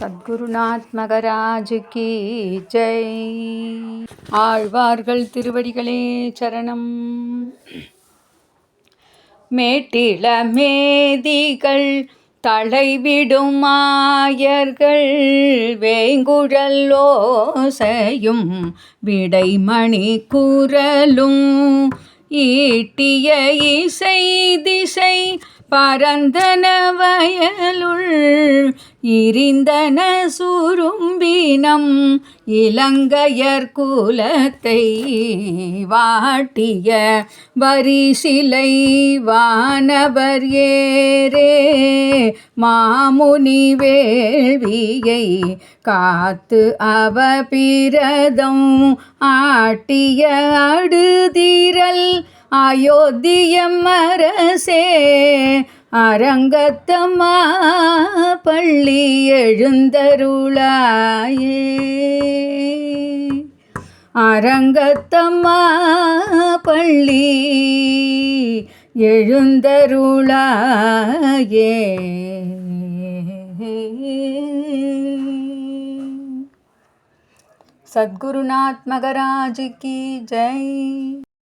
சத்குருநாத் மகராஜுக்கு ஜெய். ஆழ்வார்கள் திருவடிகளே சரணம். மேட்டிள மேதிகள் தலைவிடும் மாயர்கள் வேங்குழல் ஓசையும் விடைமணி குரலும் ஈட்டிய இசை திசை பரந்தனவை இருந்தன சுரும்பினம் இலங்கையர் குலத்தை வாட்டிய வரிசிலை வானவர் ஏரே மாமுனி வேள்வியை காத்து அவ பிரதம் ஆட்டிய அடுதிரல் அயோத்தியம் அரசே அரங்கத்தம்மா பள்ளி எழுந்தருளாயே. அரங்கத்தம்மா பள்ளி எழுந்தருளாயே. சத்குருநாத் மகராஜ் கி ஜெய்.